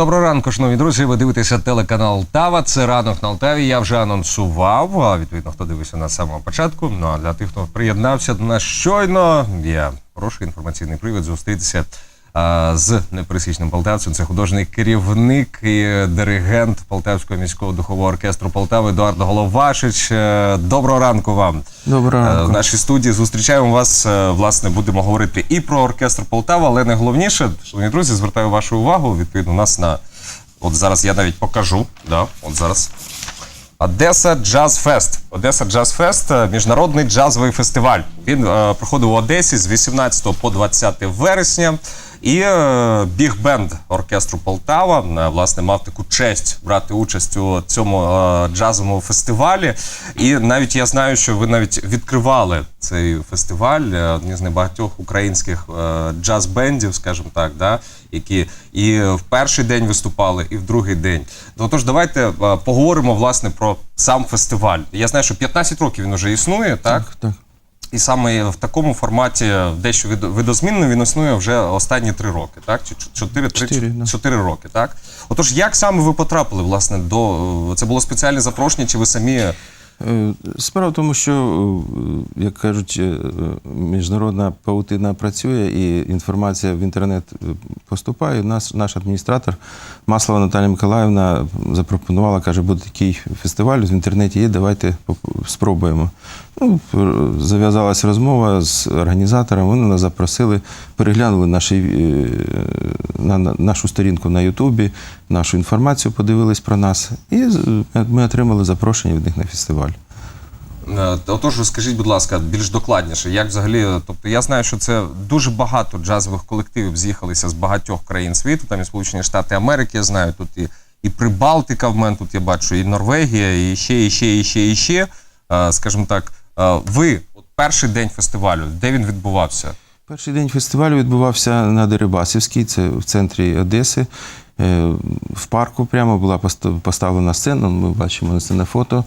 Доброго ранку, шановні друзі. Ви дивитеся телеканал Тава. Це ранок на Алтаві. Я вже анонсував. А відповідно, хто дивився на самого початку. Ну а для тих, хто приєднався до нас щойно, я прошу інформаційний привід зустрітися з непересічним полтавцем. Це художній керівник і диригент Полтавського міського духового оркестру Полтави Едуард Головашич. Е, Доброго ранку вам. Доброго Е, ранку. В нашій студії зустрічаємо вас. е, Власне, будемо говорити і про оркестр Полтава, але найголовніше, шановні друзі, звертаю вашу увагу. Відповідно, у нас на от зараз я навіть покажу. Да, от зараз. Одеса Джаз Фест. Одеса Джаз Фест міжнародний джазовий фестиваль. Він е, проходив у Одесі з 18 по 20 вересня. І е, біг-бенд оркестру Полтава власне мав таку честь брати участь у цьому е, джазовому фестивалі. І навіть я знаю, що ви навіть відкривали цей фестиваль е, одні з небагатьох українських джаз-бендів, скажімо так, да, які і в перший день виступали, і в другий день. Ну, Тож давайте поговоримо власне про сам фестиваль. Я знаю, що 15 років він вже існує, так? так. І саме в такому форматі, дещо видозмінно, він існує вже останні три роки, так? Чи чо- чотири, три, Чотири, чо- да. чотири роки, так? Отож, як саме ви потрапили, власне, до це було спеціальне запрошення, чи ви самі Е, Справа в тому, що, е, як кажуть, е, міжнародна паутина працює і інформація в інтернет поступає. Нас, наш адміністратор Маслова Наталія Миколаївна запропонувала, каже, буде такий фестиваль в інтернеті є, давайте спробуємо. Ну, зав'язалася розмова з організатором, вони нас запросили, переглянули наші, е, на, на нашу сторінку на Ютубі, нашу інформацію подивились про нас, і ми отримали запрошення від них на фестиваль. Е, Отож, розкажіть, будь ласка, більш докладніше, як взагалі, тобто я знаю, що це дуже багато джазових колективів з'їхалися з багатьох країн світу, там і Сполучені Штати Америки, я знаю, тут і, і Прибалтика в мене тут я бачу, і Норвегія, і ще, і ще, і ще, і ще. Е, Скажімо так, ви, от перший день фестивалю, де він відбувався? Перший день фестивалю відбувався на Дерибасівській, це в центрі Одеси. Е, В парку прямо була поставлена сцена, ми бачимо це на фото.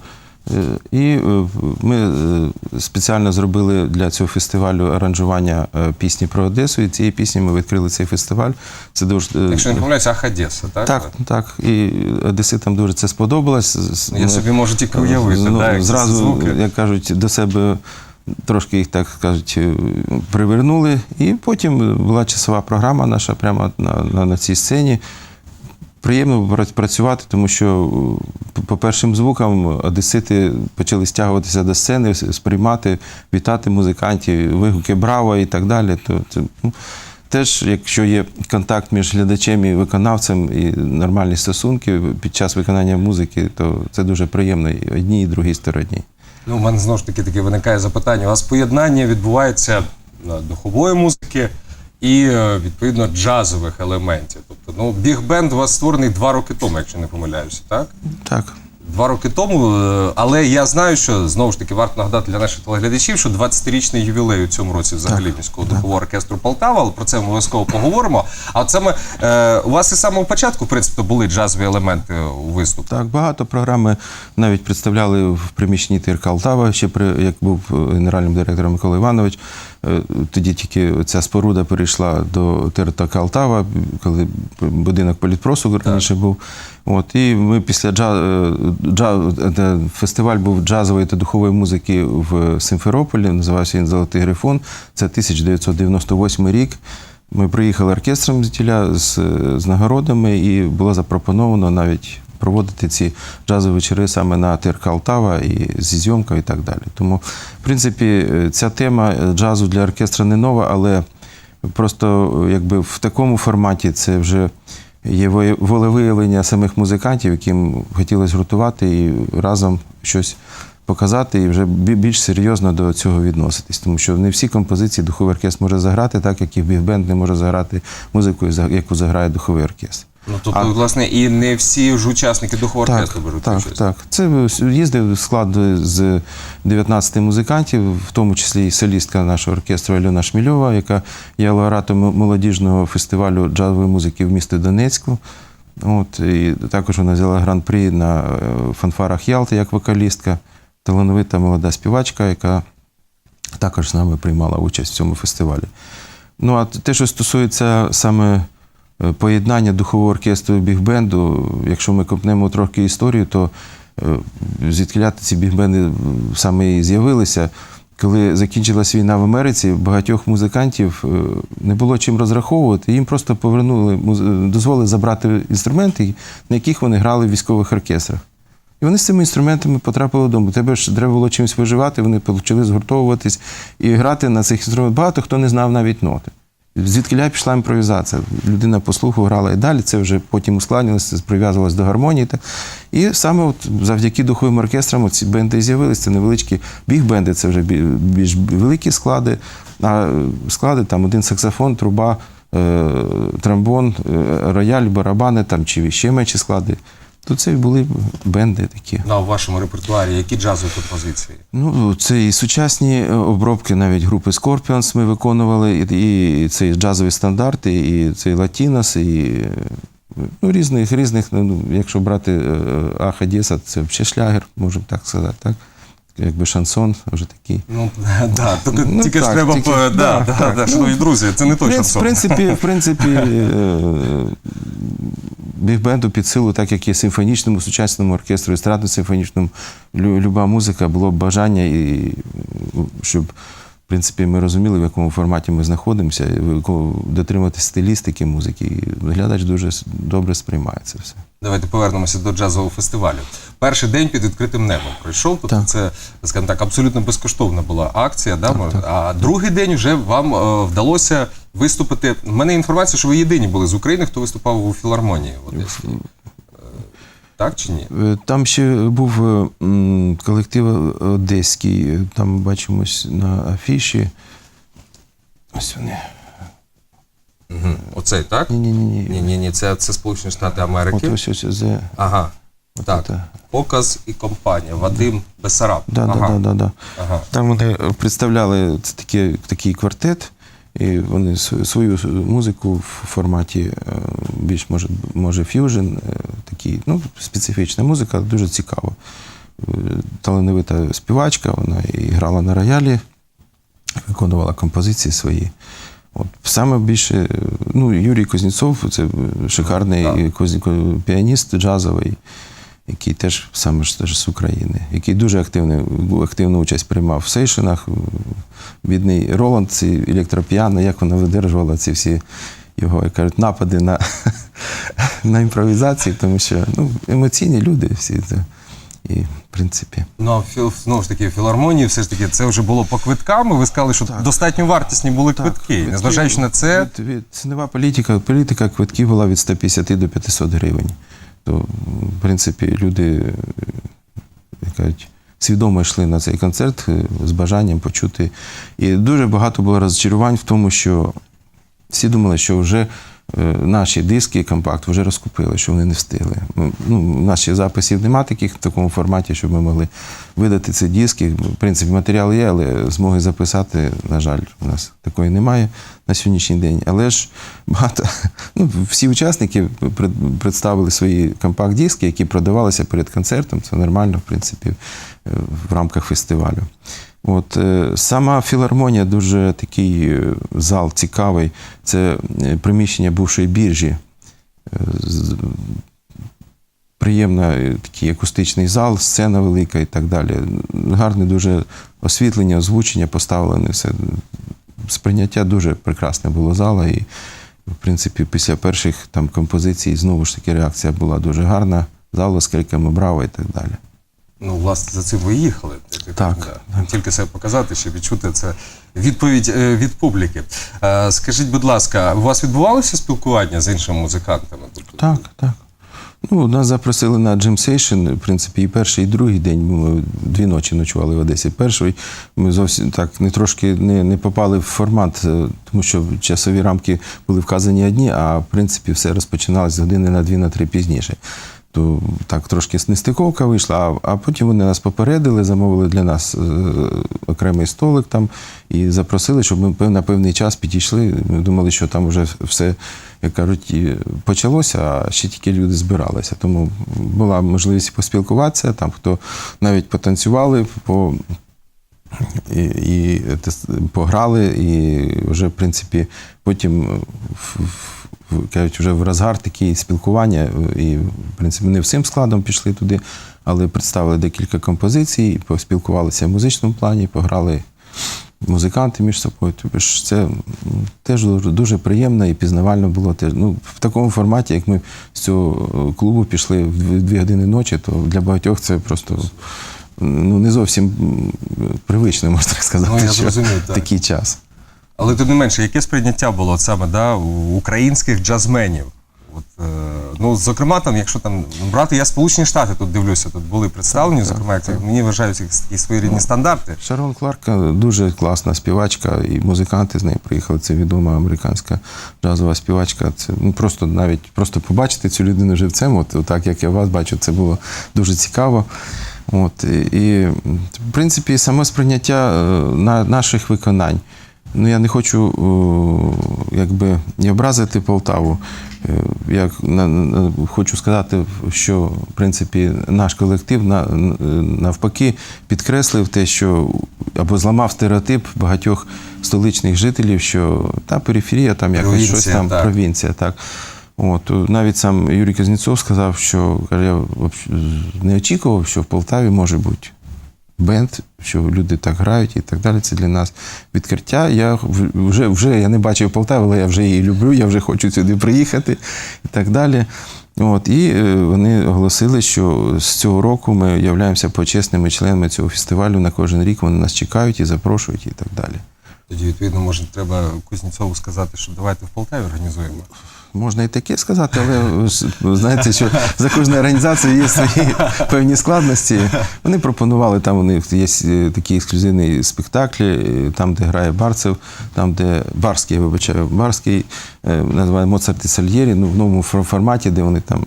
Е, І е, ми е, спеціально зробили для цього фестивалю аранжування пісні про Одесу. І цієї пісні ми відкрили цей фестиваль. Це дуже Якщо не помиляюся, Ах, Одеса, так? так, так. І одеситам дуже це сподобалось. Я собі можу тільки уявити, Ну, так, зразу, звуки. як кажуть, до себе трошки їх так кажуть, привернули. І потім була часова програма наша прямо на, на, на цій сцені. Приємно працювати, тому що е, по першим звукам одесити почали стягуватися до сцени, сприймати, вітати музикантів, вигуки браво і так далі. То це ну, теж, якщо є контакт між глядачем і виконавцем і нормальні стосунки під час виконання музики, то це дуже приємно і одній, і другій стороні. Ну, у мене знову ж таки таке виникає запитання. У вас поєднання відбувається духової музики і е, відповідно джазових елементів. Тобто, ну, біг-бенд у вас створений два роки тому, якщо не помиляюся, так? Так. Два роки тому, е, але я знаю, що знову ж таки варто нагадати для наших телеглядачів, що 20-річний ювілей у цьому році взагалі міського духового оркестру Полтава, але про це ми обов'язково поговоримо. А от саме е, у вас і самого початку, в принципі, були джазові елементи у виступі. Так, багато програми навіть представляли в приміщенні ТРК Алтава, ще при як був е, генеральним директором Микола Іванович. Е, Тоді тільки ця споруда перейшла до ТРК Алтава, коли будинок політпросу раніше був. От, і ми після джаз, джаз, е, фестиваль був джазової та духової музики в Симферополі, називався він Золотий Грифон. Це 1998 рік. Ми приїхали оркестром з тіля з, з нагородами, і було запропоновано навіть проводити ці джазові вечори саме на ТРК Алтава і зі зйомкою і так далі. Тому, в принципі, е, ця тема джазу для оркестра не нова, але просто е, якби в такому форматі це вже є волевиявлення самих музикантів, яким хотілося гуртувати і разом щось показати і вже більш серйозно до цього відноситись. Тому що не всі композиції духовий оркестр може заграти, так як і біг-бенд не може заграти музику, яку заграє духовий оркестр. Ну, тобто, власне, і не всі ж учасники духового Так, оркестру беруть так, участь. так. Це їздив склад з 19 музикантів, в тому числі і солістка нашого оркестру Альона Шмільова, яка є лауреатом молодіжного фестивалю джазової музики в місті Донецьку. От, і також вона взяла гран-прі на е, фанфарах Ялти як вокалістка, талановита молода співачка, яка також з нами приймала участь в цьому фестивалі. Ну, а те, що стосується саме поєднання духового оркестру і бігбенду. Якщо ми копнемо трохи історію, то е, звідки ці бігбенди саме і з'явилися. Коли закінчилась війна в Америці, багатьох музикантів е, не було чим розраховувати. Їм просто повернули дозволили забрати інструменти, на яких вони грали в військових оркестрах. І вони з цими інструментами потрапили додому. Тебе ж треба було чимось виживати, вони почали згуртовуватись і грати на цих інструментах. Багато хто не знав навіть ноти. Звідки пішла імпровізація. Людина по слуху грала і далі, це вже потім ускладнилося, прив'язувалось до гармонії. І саме от завдяки духовим оркестрам ці бенди з'явилися. Це невеличкі біг-бенди, це вже більш великі склади. А склади там один саксофон, труба, е, тромбон, е, рояль, барабани там, чи ще менші склади. То це були бенди такі. Ну, а в вашому репертуарі які джазові композиції? Ну, це і сучасні е, обробки, навіть групи Scorpions ми виконували, і, і це і джазові стандарти, і це Латінос, і е, ну, різних, різних, ну, якщо брати е, Аха Дєса, це взагалі шлягер, можемо так сказати, так? Якби шансон вже такий. Ну, да, тільки, Ну, тільки ж треба, тільки- по- да, да, да, так. да, шановні друзі, це не той В шансон. в принципі, в принципі бігбенду під силу, так як є симфонічному сучасному оркестру, естрадно-симфонічному, люба музика, було б бажання, і, щоб в принципі, ми розуміли, в якому форматі ми знаходимося, і дотримуватися стилістики музики. І глядач дуже добре сприймає це все. Давайте повернемося до джазового фестивалю. Перший день під відкритим небом пройшов. Тобто Так. це, скажімо так, абсолютно безкоштовна була акція. Да? А другий день вже вам е, вдалося виступити. У мене інформація, що ви єдині були з України, хто виступав у філармонії в Одесі. Е, Так чи ні? Е, Там ще був е, колектив одеський, там бачимось на афіші. Ось вони. Угу. Оцей, так? Ні-ні-ні. Ні, ні, ні, це, це Сполучені Штати От Америки. ось ось ось. Ага. Так. це. Показ і компанія. Вадим Бесараб. Да, ага. да, да, да, да. Ага. Там вони представляли це такі, такий квартет, і вони свою музику в форматі е, більш може, може ф'южн, е, такий, ну, специфічна музика, дуже цікава. Е, Талановита співачка, вона і грала на роялі, виконувала композиції свої. От саме більше, ну, Юрій Кузнєцов, це шикарний козні- піаніст джазовий, який теж саме ж теж з України, який дуже активний, активну участь приймав в сейшинах. Бідний Роланд, ці електропіано, як вона видержувала ці всі його, як кажуть, напади на, на імпровізації, тому що ну, емоційні люди всі це. І, в принципі, Ну, а філ, знову ж таки, філармонії все ж таки це вже було по квиткам. Ви сказали, що достатньо вартісні були квитки. квитки Незважаючи на це, Від, від, цінова політика, політика квитків була від 150 до 500 гривень. То, в принципі, люди е, кажуть, свідомо йшли на цей концерт е, з бажанням почути. І дуже багато було розчарувань в тому, що всі думали, що вже наші диски, і компакт вже розкупили, що вони не встигли. Ну, нас записів немає таких в такому форматі, щоб ми могли видати ці диски. В принципі, матеріал є, але змоги записати, на жаль, у нас такої немає на сьогоднішній день. Але ж багато, ну, всі учасники представили свої компакт-диски, які продавалися перед концертом. Це нормально, в принципі, е, в рамках фестивалю. От е, сама філармонія дуже такий е, зал цікавий. Це е, приміщення бувшої біржі. З- Приємна е, такий акустичний зал, сцена велика і так далі. Гарне дуже освітлення, озвучення поставлене. Все. Сприйняття дуже прекрасне було зала. І, в принципі, після перших там композицій знову ж таки реакція була дуже гарна. Зал оскільками браво і так далі. Ну, власне, за цим ви їхали. Так, Да. Тільки себе показати, щоб відчути це відповідь е, від публіки. Е, Скажіть, будь ласка, у вас відбувалося спілкування з іншими музикантами? Тобто, Так, так. Ну, нас запросили на Джим Сейшн, в принципі, і перший, і другий день. Ми дві ночі ночували в Одесі. Перший ми зовсім так не трошки не, не попали в формат, е, тому що часові рамки були вказані одні, а в принципі все розпочиналось з години на дві, на три пізніше. То так трошки нестиковка вийшла, а, а потім вони нас попередили, замовили для нас е, окремий столик там і запросили, щоб ми на певний час підійшли. Ми думали, що там вже все, як кажуть, почалося, а ще тільки люди збиралися. Тому була можливість поспілкуватися, там хто навіть потанцювали, по, і, і пограли, і вже, в принципі, потім в- в- кажуть, вже в розгар такий спілкування. е, І, в принципі, не всім складом пішли туди, але представили декілька композицій, поспілкувалися в музичному плані, пограли музиканти між собою. Тобто ж це теж дуже, приємно і пізнавально було. Теж. Ну, в такому форматі, як ми з цього е, клубу пішли в дві, години ночі, то для багатьох це просто ну, не зовсім привично, можна так сказати, Ну, я що зрозумів, так. такий час. Але тим не менше, яке сприйняття було саме да, у українських джазменів? От, е, ну, зокрема, там, якщо там брати, я Сполучені Штати тут дивлюся, тут були представлені, зокрема, як це, мені вважають якісь такі своєрідні стандарти. Шарон Кларка дуже класна співачка, і музиканти з нею приїхали. Це відома американська джазова співачка. Це ну, просто навіть просто побачити цю людину живцем, от, от так як я вас бачу, це було дуже цікаво. От, і, і, в принципі, саме сприйняття е, на, наших виконань. Ну, я не хочу о, якби не образити Полтаву. Е, Я хочу сказати, що в принципі наш колектив на, навпаки підкреслив те, що або зламав стереотип багатьох столичних жителів, що та периферія, там якось Провінція, щось там, так. провінція, так. От, навіть сам Юрій Кузнєцов сказав, що каже, я не очікував, що в Полтаві може бути бенд, що люди так грають і так далі. Це для нас відкриття. Я вже, вже я не бачив Полтаву, але я вже її люблю, я вже хочу сюди приїхати і так далі. От, і е, вони оголосили, що з цього року ми являємося почесними членами цього фестивалю. На кожен рік вони нас чекають і запрошують, і так далі. Тоді, відповідно, може, треба Кузнєцову сказати, що давайте в Полтаві організуємо. Можна і таке сказати, але знаєте, що за кожною організацією є свої певні складності. Вони пропонували, там у них є е, такі ексклюзивні спектаклі, е, там, де грає Барцев, там, де Барський, я вибачаю, Барський, е, називає Моцарт і Сальєрі, ну, в новому форматі, де вони там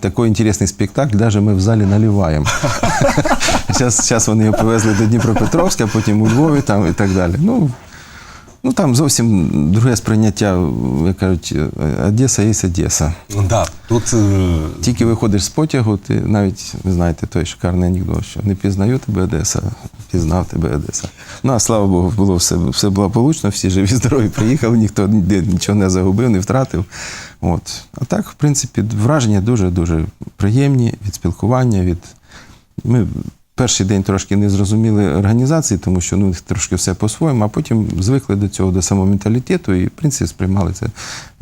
такий інтересний спектакль, навіть ми в залі наливаємо. Зараз, зараз вони його повезли до Дніпропетровська, потім у Львові там, і так далі. Ну, Ну там зовсім друге сприйняття, як кажуть, Одеса є Одеса. Ну, да, тут е, Тільки виходиш з потягу, ти навіть ви знаєте той шикарний анекдот, що не пізнаю тебе Одеса, пізнав тебе Одеса. Ну а слава Богу, було все, все благополучно, всі живі, здорові приїхали, ніхто ніде нічого не загубив, не втратив. От. А так, в принципі, враження дуже-дуже приємні від спілкування, від. Ми перший день трошки не зрозуміли організації, тому що ну, трошки все по-своєму, а потім звикли до цього, до самого менталітету і, в принципі, сприймали це.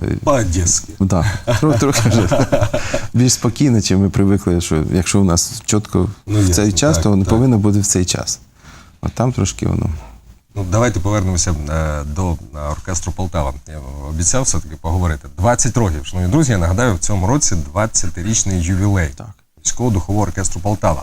е, по-одеськи. Да, трохи, трохи вже більш спокійно, чим ми привикли, що якщо у нас чітко Ну, в ясно, цей час, так, то воно так. повинно бути в цей час. А там трошки воно. Ну, давайте повернемося е, до е, оркестру Полтава. Я обіцяв все-таки поговорити. 20 років. Шановні друзі, я нагадаю, в цьому році 20-річний ювілей Так. міського духового оркестру Полтава.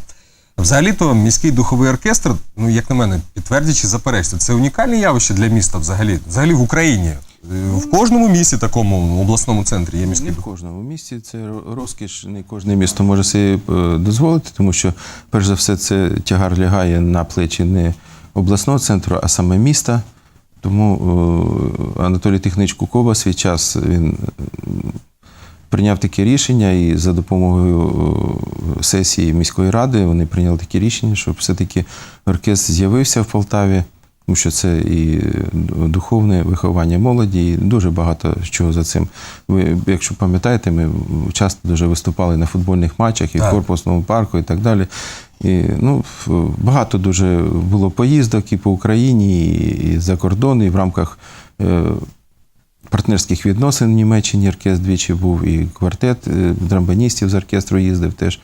Взагалі-то міський духовий оркестр, ну як на мене, підтвердять чи заперечте, це унікальне явище для міста взагалі, взагалі в Україні. Е, В кожному місті, такому обласному центрі є міський Не в кожному місті це розкіш, не кожне місто може собі е, дозволити, тому що, перш за все, це тягар лягає на плечі не обласного центру, а саме міста. Тому е, Анатолій Тихнич Кукова свій час він прийняв таке рішення, і за допомогою е, сесії міської ради вони прийняли таке рішення, щоб все-таки оркестр з'явився в Полтаві, тому що це і духовне виховання молоді, і дуже багато чого за цим. Ви, якщо пам'ятаєте, ми часто дуже виступали на футбольних матчах і в корпусному парку, і так далі. І, ну, багато дуже було поїздок і по Україні, і, і за кордон, і в рамках. Партнерських відносин в Німеччині оркестр двічі був, і квартет е, драмбаністів з оркестру їздив теж.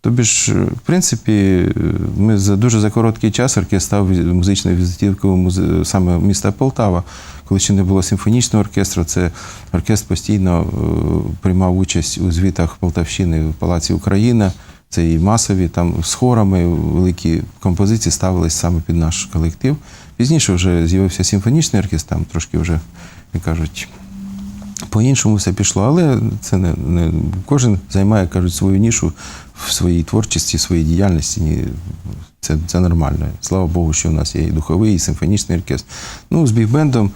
Тобі ж, е, в принципі, е, ми за дуже за короткий час оркестр став музичною візитівкою музе- саме міста Полтава. Коли ще не було симфонічного оркестру, це оркестр постійно приймав участь у звітах Полтавщини в Палаці Україна. Це і масові там з хорами великі композиції ставились саме під наш колектив. Пізніше вже з'явився симфонічний оркестр, там трошки вже, як кажуть, по-іншому все пішло, але це не, не кожен займає, кажуть, свою нішу в своїй творчості, в своїй діяльності. Це, це нормально. Слава Богу, що у нас є і духовий, і симфонічний оркестр. Ну, з бігбендом,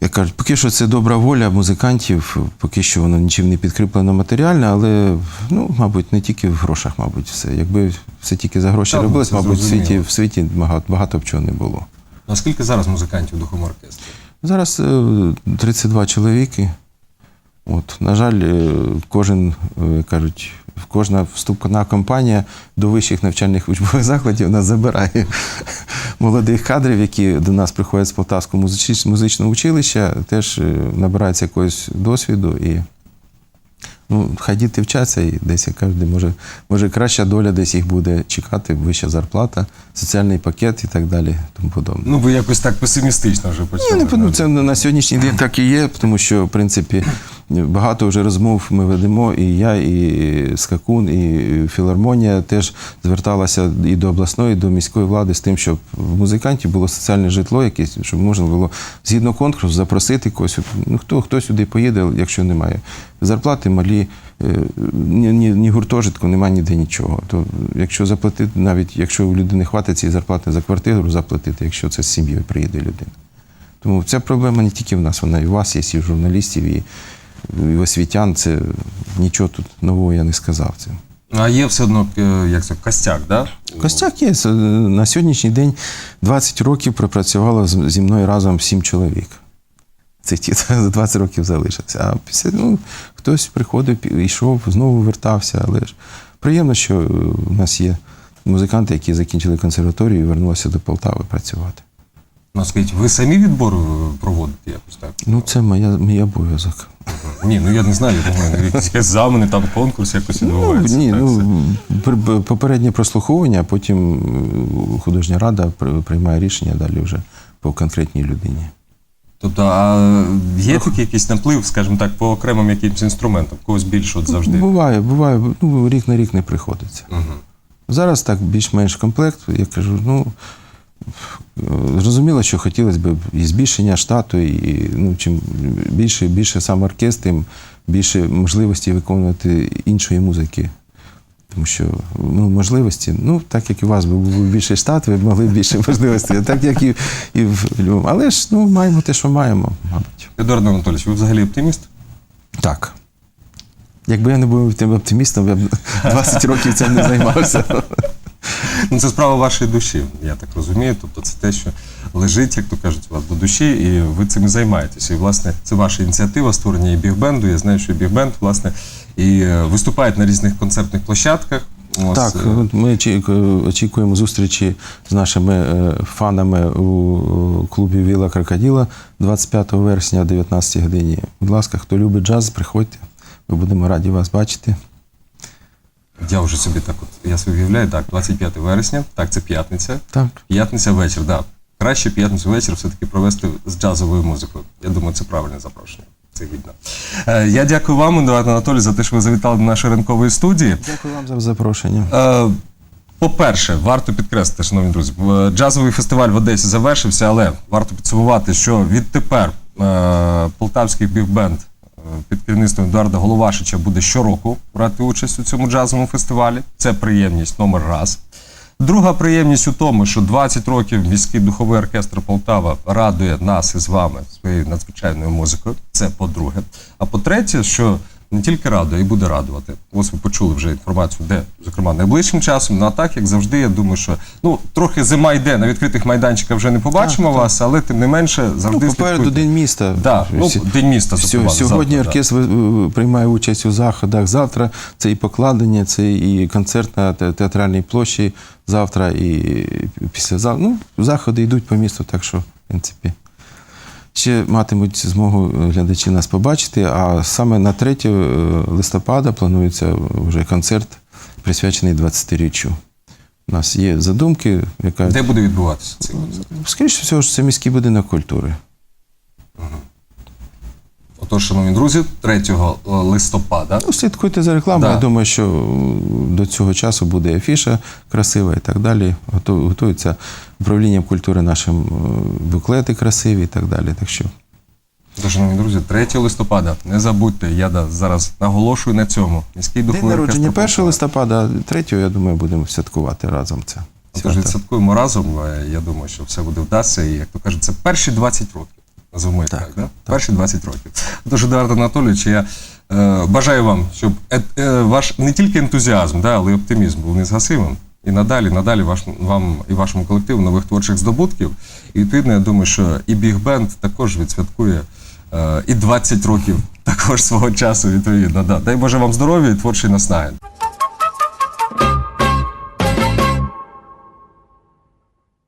як кажуть, поки що це добра воля музикантів, поки що воно нічим не підкріплено матеріально, але ну, мабуть, не тільки в грошах, мабуть, все. Якби все тільки за гроші Так, робилось, мабуть, в світі, в світі багато, багато б чого не було. Наскільки зараз музикантів у духовому оркестрі? Зараз е, 32 чоловіки. От, на жаль, е, кожен, е, кажуть, кожна вступна компанія до вищих навчальних учбових закладів нас забирає молодих кадрів, які до нас приходять з Полтавського музичного училища, теж е, набираються якогось досвіду і ну, хай діти вчаться, і десь як кажуть, може, може краща доля десь їх буде чекати, вища зарплата, соціальний пакет і так далі. Тому подобне. Ну, ви якось так песимістично вже почали. Ні, не ну, це на сьогоднішній день так і є, тому що, в принципі, багато вже розмов ми ведемо, і я, і Скакун, і філармонія теж зверталася і до обласної, і до міської влади з тим, щоб в музикантів було соціальне житло якесь, щоб можна було згідно конкурсу запросити когось. Ну, хто, хто сюди поїде, якщо немає. Зарплати малі, е, ні, ні, ні гуртожитку, немає ніде нічого. То якщо заплатити, навіть якщо у людини хватить цієї зарплати за квартиру, заплатити, якщо це з сім'єю приїде людина. Тому ця проблема не тільки в нас, вона і у вас є, і в журналістів, і, і освітян. Це нічого тут нового я не сказав. Це. А є все одно е, як це, костяк, да? Костяк є. Е, На сьогоднішній день 20 років пропрацювало зі мною разом 7 чоловік. Це ті, хто за 20 років залишився. А після ну, хтось приходив, йшов, знову вертався. Але ж приємно, що е, у нас є музиканти, які закінчили консерваторію і вернулися до Полтави працювати. Ну, скажіть, ви самі відбор е, проводите якось так? Ну, це моя, мій обов'язок. Ні, ну я не знаю, я думаю, якісь екзамени, там конкурс якось Ну, відбувається. ні, так, ну, попереднє прослуховування, а потім е, художня рада приймає рішення далі вже по конкретній людині. Тобто, а є такий якийсь наплив, скажімо так, по окремим якимось інструментам, когось більше от завжди. Буває, буває, ну, рік на рік не приходиться. Мгм. Зараз так більш-менш комплект. Я кажу, ну зрозуміло, що хотілося б і збільшення штату, і ну, чим більше, більше сам оркестр, тим більше можливості виконувати іншої музики. Тому що ну, можливості, ну так як і у вас був більший штат, ви б могли більше можливостей, а так як і, і в Львові. Але ж ну, маємо те, що маємо, мабуть. Едуард Анатолійович, ви взагалі оптиміст? Так. Якби я не був тим оптимістом, я б 20 років цим не займався. Ну, це справа вашої душі, я так розумію. Тобто це те, що лежить, як то кажуть, у вас до душі, і ви цим і займаєтеся. І, власне, це ваша ініціатива створення і бігбенду. Я знаю, що бігбенд, власне, і е, виступає на різних концертних площадках. Ось, Так, е, ми очікуємо- очікуємо зустрічі з нашими е, фанами у клубі Віла Крокоділа 25 вересня о 19 годині. Будь ласка, хто любить джаз, приходьте. Ми будемо раді вас бачити. Я вже собі так от, я собі уявляю, так, 25 вересня, так, це п'ятниця. Так. П'ятниця вечір, так. Да. Краще п'ятницю вечір все-таки провести з джазовою музикою. Я думаю, це правильне запрошення. Це гідно. Е, я дякую вам, Едуард Анатолій, за те, що ви завітали до нашої ранкової студії. Дякую вам за запрошення. Е, По-перше, варто підкреслити, шановні друзі, е, джазовий фестиваль в Одесі завершився, але варто підсумувати, що відтепер е, полтавський бігбенд під керівництвом Едуарда Головашича буде щороку брати участь у цьому джазовому фестивалі. Це приємність номер раз. Друга приємність у тому, що 20 років міський духовий оркестр Полтава радує нас із вами своєю надзвичайною музикою. Це по-друге. А по-третє, що не тільки радує, і буде радувати. Ось ви почули вже інформацію, де, зокрема, найближчим часом. Ну а так, як завжди, я думаю, що ну трохи зима йде, на відкритих майданчиках вже не побачимо вас, але тим не менше Ну, завжди попереду слідкуйте. День міста. Да, ну, День міста зокрема, Сьогодні завтра, да. оркестр е, приймає участь у заходах. Завтра це і покладення, це і концерт на театральній площі завтра, і післязавтра. Ну, заходи йдуть по місту, так що, в принципі. Ще матимуть змогу е, глядачі нас побачити, а саме на 3 е, листопада планується вже концерт, присвячений 20-річчю. У нас є задумки, яка Де буде відбуватися цей концерт? скоріше всього, що це міський будинок культури. Отож, шановні друзі, 3 листопада. Ну, слідкуйте за рекламою. Да. Я думаю, що е, до цього часу буде афіша красива і так далі. Готу- Готується управлінням культури нашим е, буклети красиві і так далі. Так що Тож, шановні друзі, 3 листопада, не забудьте, я да, зараз наголошую на цьому. Міський день народження 1 листопада, 3 я думаю, будемо святкувати разом це. Тож свято. відсвяткуємо разом. Я думаю, що все буде вдасться. І як то кажуть, це перші 20 років. Називаємо так, Так, да? перші 20 років. Тож, Едуард Анатолійович, я е, бажаю вам, щоб е, е, ваш не тільки ентузіазм, да, але й оптимізм був незгасимим. І надалі, надалі ваш, вам і вашому колективу нових творчих здобутків. І відповідно, я думаю, що і Біг Бенд також відсвяткує е, і 20 років також свого часу, відповідно. Да. Дай Боже вам здоров'я і творчий наснаги.